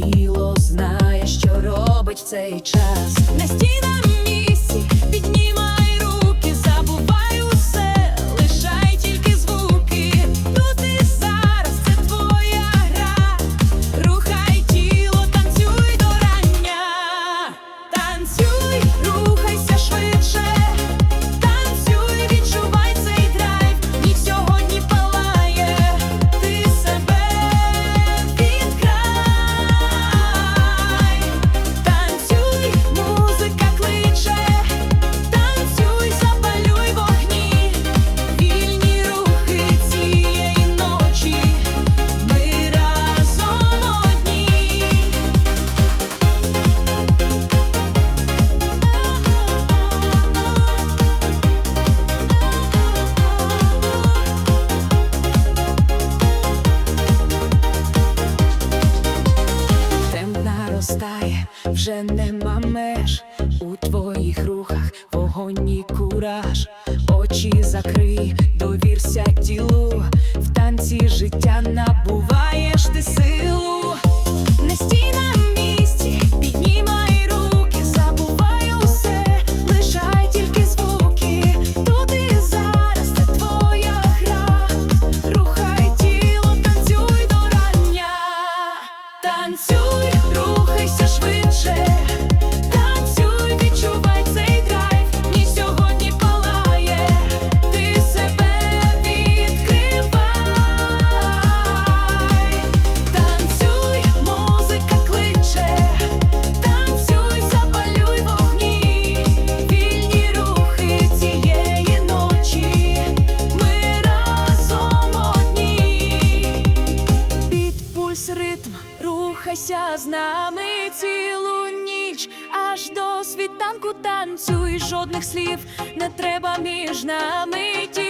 тіло знає, що робить цей час. На стінах зростає, вже нема меж у твоїх рухах, вогонь і кураж, очі. Залишайся з нами цілу ніч, аж до світанку танцюй жодних слів не треба між нами. ті.